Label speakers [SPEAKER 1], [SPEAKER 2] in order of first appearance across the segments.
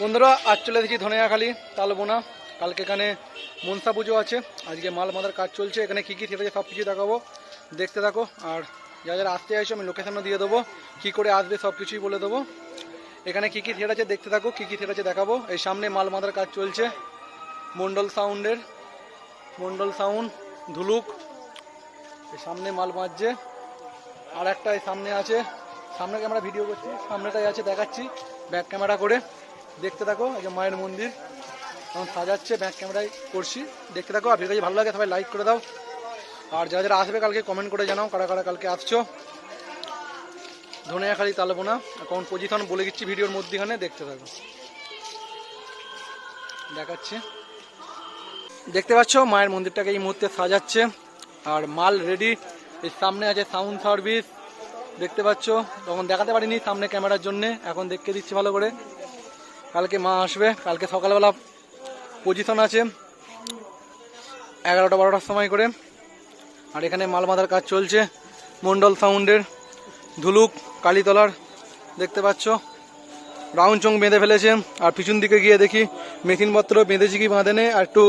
[SPEAKER 1] বন্ধুরা, আজ চলে এসেছি ধনিয়াখালি, তালবোনা। কালকে এখানে মনসা পুজো আছে। আজকে মাল মাদার কাজ চলছে। এখানে কী কী থেকে সব কিছু দেখাবো। দেখতে থাকো। আর যা যারা আসতে চাইছো, আমি লোকেশনও দিয়ে দেবো। কী করে আসবে সব কিছুই বলে দেবো। এখানে কী কী থিয়েট আছে দেখতে থাকো। কী কী থিয়েট আছে দেখাবো। এই সামনে মাল মাদার কাজ চলছে। মন্ডল সাউন্ডের। মন্ডল সাউন্ড, ধুলুক। সামনে মাল বাজছে আর একটা এই সামনে আছে। সামনে ক্যামেরা ভিডিও করছি, সামনেটাই আছে দেখাচ্ছি ব্যাক ক্যামেরা করে। দেখতে থাকো, এই যে মায়ের মন্দির, এখন সাজাচ্ছে ব্যাক ক্যামেরায় করছি। দেখতে থাকো, আর ভিডিও ভালো লাগে সবাই লাইক করে দাও। আর যারা যারা আসবে কালকে কমেন্ট করে জানাও কারা কারা কালকে আসছো। ধনিয়া খালি ধনিয়াখালি তালবোনা এখন পজিশন বলে দিচ্ছি ভিডিওর মধ্যেখানে, দেখতে থাকো। দেখাচ্ছি। দেখতে পাচ্ছ, মায়ের মন্দিরটাকে এই মুহূর্তে সাজাচ্ছে। আর মাল রেডি এর সামনে আছে সাউন্ড সার্ভিস দেখতে পাচ্ছ? তখন দেখাতে পারিনি সামনে ক্যামেরার জন্যে। এখন দেখতে দিচ্ছি ভালো করে। কালকে মা আসবে। কালকে সকালবেলা পজিশন আছে এগারোটা বারোটার সময় করে। আর এখানে মাল বাঁধার কাজ চলছে। মন্ডল সাউন্ডের ধুলুক কালীতলার। দেখতে পাচ্ছ? রাউন্ড চং বেঁধে ফেলেছে। আর পিছন দিকে গিয়ে দেখি মেশিনপত্র বেঁধেছি কি বাঁধে নেই আর একটু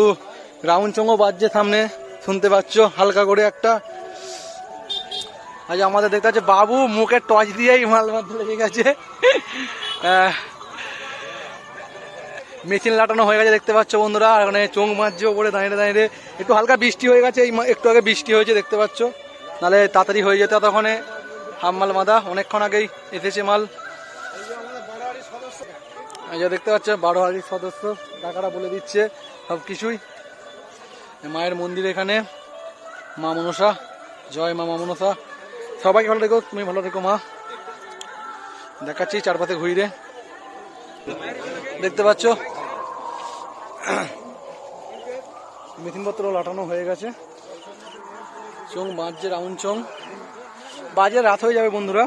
[SPEAKER 1] রাউন্ড চংও বাজছে সামনে। শুনতে পাচ্ছ? হালকা করে একটা আজ আমাদের দেখতে পাচ্ছে, বাবু মুখে টর্চ দিয়েই মাল বাঁধতে লেগে গেছে। মেশিন লাটানো হয়ে গেছে, দেখতে পাচ্ছ বন্ধুরা, আর ওখানে চোখ মারছে ওপরে দাঁড়িয়ে দাঁড়িয়ে একটু হালকা বৃষ্টি হয়ে গেছে, এই একটু আগে বৃষ্টি হয়েছে, দেখতে পাচ্ছ। নাহলে তাড়াতাড়ি হয়ে যেত তখন হাম মাল মাদা, অনেকক্ষণ আগেই এসেছে মাল। এই যে দেখতে পাচ্ছ, বারো হাজার সদস্য টাকাটা বলে দিচ্ছে সব কিছুই মায়ের মন্দির এখানে। মা মনসা, জয় মা মা মনসা। সবাইকে ভালো রেখো তুমি ভালো রেখো মা। দেখাচ্ছি চারপাশে ঘুরে দেখতে পাচ্ছ? মেশিনপত্র লাটানো হয়ে গেছে। চং বাজছে রাউন্ড চং। বাজে রাত হয়ে যাবে বন্ধুরা।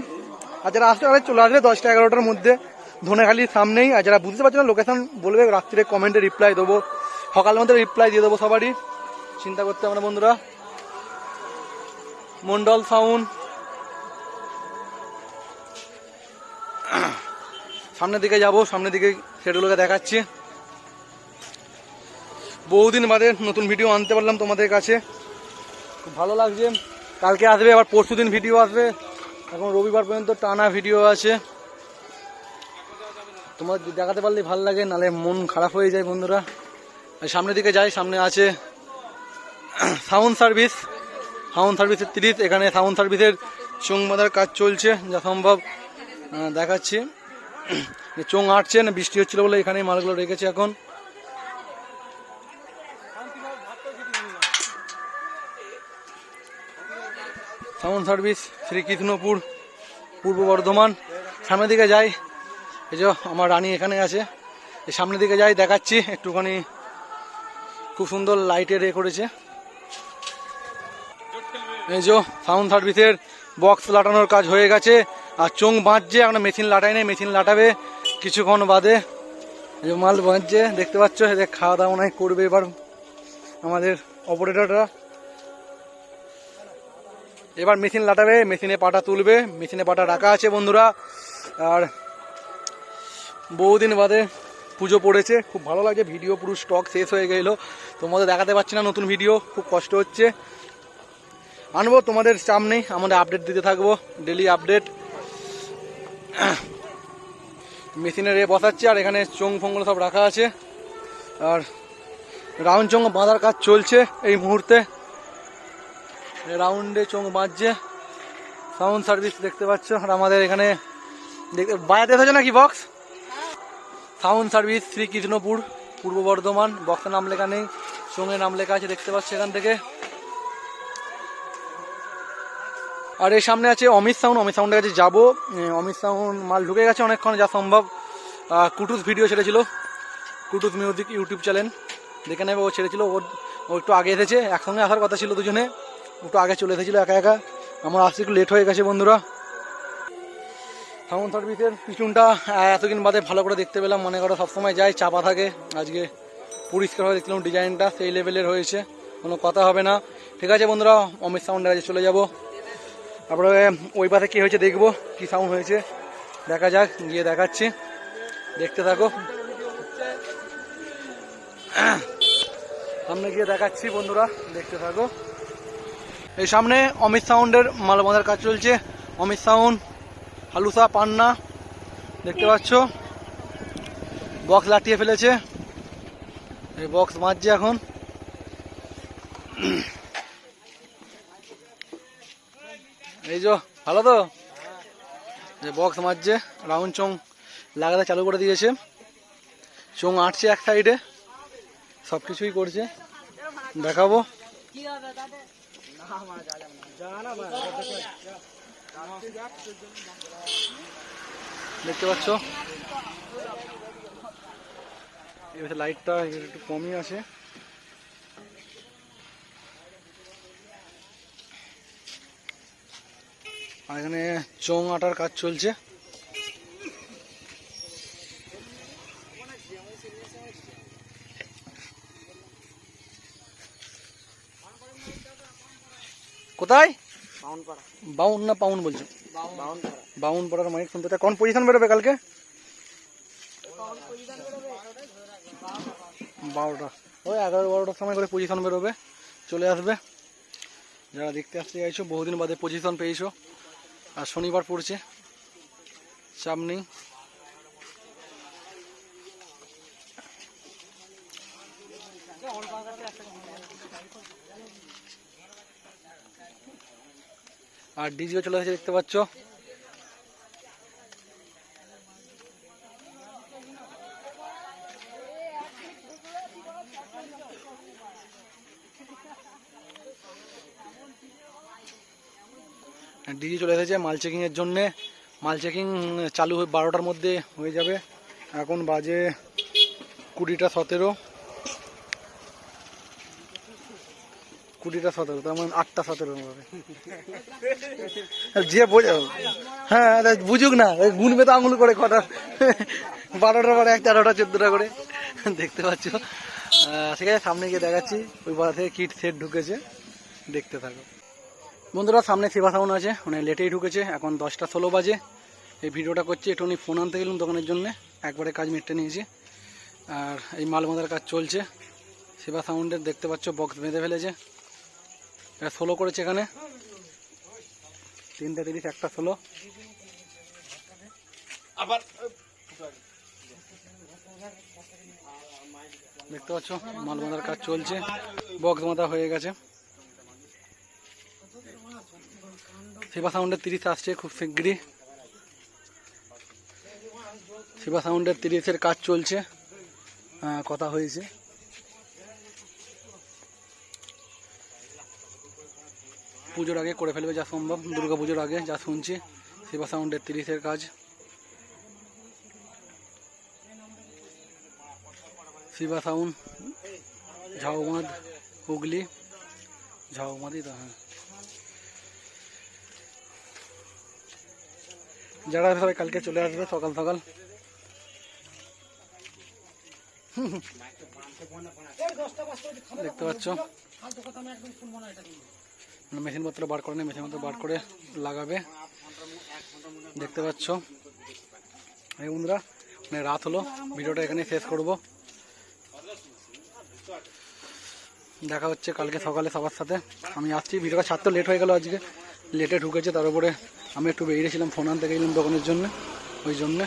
[SPEAKER 1] আর যারা আসতে পারে চলে আসবে দশটা এগারোটার মধ্যে। ধনেখালির সামনেই। আর যারা বুঝতে পারছ না লোকেশন বলবে, রাত্রিরে কমেন্টে রিপ্লাই দেবো। সকালের মধ্যে রিপ্লাই দিয়ে দেবো সবারই। চিন্তা করতে আমরা বন্ধুরা। মন্ডল সাউন্ড সামনের দিকে যাব, সামনের দিকে সেগুলোকে দেখাচ্ছি। বহুদিন বাদে নতুন ভিডিও আনতে পারলাম তোমাদের কাছে। খুব ভালো লাগছে। কালকে আসবে, আবার পরশু দিন ভিডিও আসবে। এখন রবিবার পর্যন্ত টানা ভিডিও আছে। তোমার দেখাতে পারলে ভালো লাগে, নালে মন খারাপ হয়ে যায় বন্ধুরা। সামনের দিকে যাই, সামনে আছে সাউন্ড সার্ভিস। সাউন্ড সার্ভিসের তিরিশ, এখানে সাউন্ড সার্ভিসের চোং বাঁধার কাজ চলছে, যা সম্ভব দেখাচ্ছি। চোং আটছে, না বৃষ্টি হচ্ছিল বলে এখানে মালগুলো রেখেছে এখন। সাউন্ড সার্ভিস শ্রীকৃষ্ণপুর পূর্ব বর্ধমান। সামনের দিকে যাই। এই যে আমার রানী এখানে আছে। এই সামনের দিকে যাই, দেখাচ্ছি। একটুখানি খুব সুন্দর লাইটের এ করেছে। এই যে সাউন্ড সার্ভিসের বক্স লাটানোর কাজ হয়ে গেছে। আর চোং বাঁধছে, এখন মেশিন লাটাই নেই মেশিন লাটাবে, কিছুক্ষণ বাদে যে মাল বাঁধছে, দেখতে পাচ্ছ এদের খাওয়া দাওয়া হয় করবে এবার আমাদের অপারেটররা এবার মেশিন লাটাবে, মেশিনে পাটা তুলবে, মেশিনে পাটা রাখা আছে বন্ধুরা। আর বহুদিন বাদে পুজো পড়েছে, খুব ভালো লাগে ভিডিও পুরো স্টক শেষ হয়ে গেলো। তোমাদের দেখাতে পারছি না নতুন ভিডিও খুব কষ্ট হচ্ছে। আনব তোমাদের নেই আমাদের আপডেট দিতে থাকব ডেলি আপডেট মেশিনের এ বসাচ্ছে, আর এখানে চোং ফোংগুলো সব রাখা আছে। আর রাউন্ড চোং বাঁধার কাজ চলছে এই মুহূর্তে। রাউন্ডে চোং বাঁধছে। সাউন্ড সার্ভিস দেখতে পাচ্ছ, আর আমাদের এখানে দেখতে বাজাতে হয়েছে নাকি বক্স? সাউন্ড সার্ভিস, শ্রীকৃষ্ণপুর, পূর্ব বর্ধমান, বক্সের নাম লেখা নেই সঙ্গে নাম লেখা আছে দেখতে পাচ্ছি এখান থেকে। আর এর সামনে আছে অমিত সাউন্ড, অমিত সাউন্ডের কাছে যাব। অমিত সাউন্ড মাল ঢুকে গেছে অনেকক্ষণ, যা সম্ভব। কুটুস ভিডিও ছেড়েছিল। কুটুস মিউজিক ইউটিউব চ্যানেল দেখে নেবে, ও ছেড়েছিল ওর ও একটু আগে এসেছে। একসঙ্গে আসার কথা ছিল দুজনে। একটু আগে চলে এসেছিল একা একা। আমার আসতে একটু লেট হয়ে গেছে বন্ধুরা। সাউন্ড সার্ভিসের পিছনটা এতদিন বাদে ভালো করে দেখতে পেলাম। মনে করো সবসময় যাই চাপা থাকে। আজকে পরিষ্কারভাবে দেখলাম ডিজাইনটা সেই লেভেলের হয়েছে। কোনো কথা হবে না। ঠিক আছে বন্ধুরা, অমিত সাউন্ডের কাছে চলে যাব। তারপরে ওই পাশে কী হয়েছে দেখব, কী সাউন্ড হয়েছে। দেখা যাক, গিয়ে দেখাচ্ছি। দেখতে থাকো। সামনে গিয়ে দেখাচ্ছি বন্ধুরা, দেখতে থাকো। এই সামনে অমিত সাউন্ডের মাল বাঁধার কাজ চলছে। অমিত সাউন্ড, হালুসা, পান্না, দেখতে পাচ্ছ? বক্স লাটিয়ে ফেলেছে। এই বক্স মারছে এখন। এই যে, ভালো তো? যে বক্স মারছে রাউন্ড চং লাগাতে চালু করে দিয়েছে। চোং আটছে এক সাইডে সব কিছুই করছে। দেখাবো। দেখতে পাচ্ছ? লাইটটা একটু কমই আছে। আর এখানে চোং আটার কাজ চলছে। কোথায়? বাউন না পাউন বলছো? বাউন। পড়ার মাইক শুনতে কোন পজিশন বেরোবে কালকে? বারোটা। ওই এগারো বারোটার সময় করে পজিশন বেরোবে। চলে আসবে। যারা দেখতে আসতে চাইছো বহুদিন বাদে পজিশন পেয়েছ। আর শনিবার পড়ছে। চাপ নেই আর ডিজিও চলে গেছে দেখতে পাচ্ছ। ডিজি চলে এসেছে মাল চেকিংয়ের জন্যে। মাল চেকিং চালু হয়ে বারোটার মধ্যে হয়ে যাবে। এখন বাজে কুড়িটা সতেরো। কুড়িটা সতেরো, তার মানে আটটা সতেরো হবে। যে বোঝা হ্যাঁ বুঝুক না গুনবে তো আঙুল করে কটা। বারোটার পরে এক, তেরোটা, চোদ্দোটা করে। দেখতে পাচ্ছ। ঠিক আছে, সামনে গিয়ে দেখাচ্ছি। ওই পাড়া থেকে কিট সেট ঢুকেছে। দেখতে থাকো। বন্ধুরা সামনে সেবা সাউন্ড আছে মানে লেটেই ঢুকেছে এখন দশটা ষোলো বাজে। এই ভিডিওটা করছি একটুখানি ফোন আনতে গেলাম দোকানের জন্য একবারে কাজ মিটতে নিয়েছি। আর এই মাল বাঁধার কাজ চলছে। সেবা সাউন্ডের দেখতে পাচ্ছ বক্স বেঁধে ফেলেছে। এটা ষোলো করেছে এখানে। তিনটে তিরিশ একটা ষোলো।
[SPEAKER 2] আবার
[SPEAKER 1] দেখতে পাচ্ছ মাল বাঁধার কাজ চলছে বক্স বাঁধা হয়ে গেছে। শিবা সাউন্ডের তিরিশ আসছে খুব শিগগিরই। শিবা সাউন্ডের তিরিশের কাজ চলছে। কথা হয়েছে। পুজোর আগে করে ফেলবে যা সম্ভব। দুর্গা পুজোর আগে যা শুনছি শিবা সাউন্ডের তিরিশের কাজ। শিবা সাউন্ড ঝাউমাদ হুগলি। ঝাউমাদই তো হ্যাঁ। যারা সবাই কালকে চলে আসবে, সকাল সকাল। দেখতে পাচ্ছ? মেশিনপত্র বার করে মেশিন পত্র বার করে লাগাবে। দেখতে পাচ্ছ? এই বন্ধুরা মানে রাত হলো, ভিডিওটা এখানে শেষ করব। দেখা হচ্ছে কালকে সকালে সবার সাথে। আমি আসছি, ভিডিওটা ছাড়তে লেট হয়ে গেল আজকে। লেটে ঢুকেছে, তার উপরে আমি একটু বেরিয়েছিলাম ফোন আনতে গেছিলাম দোকানের জন্য ওই জন্যে।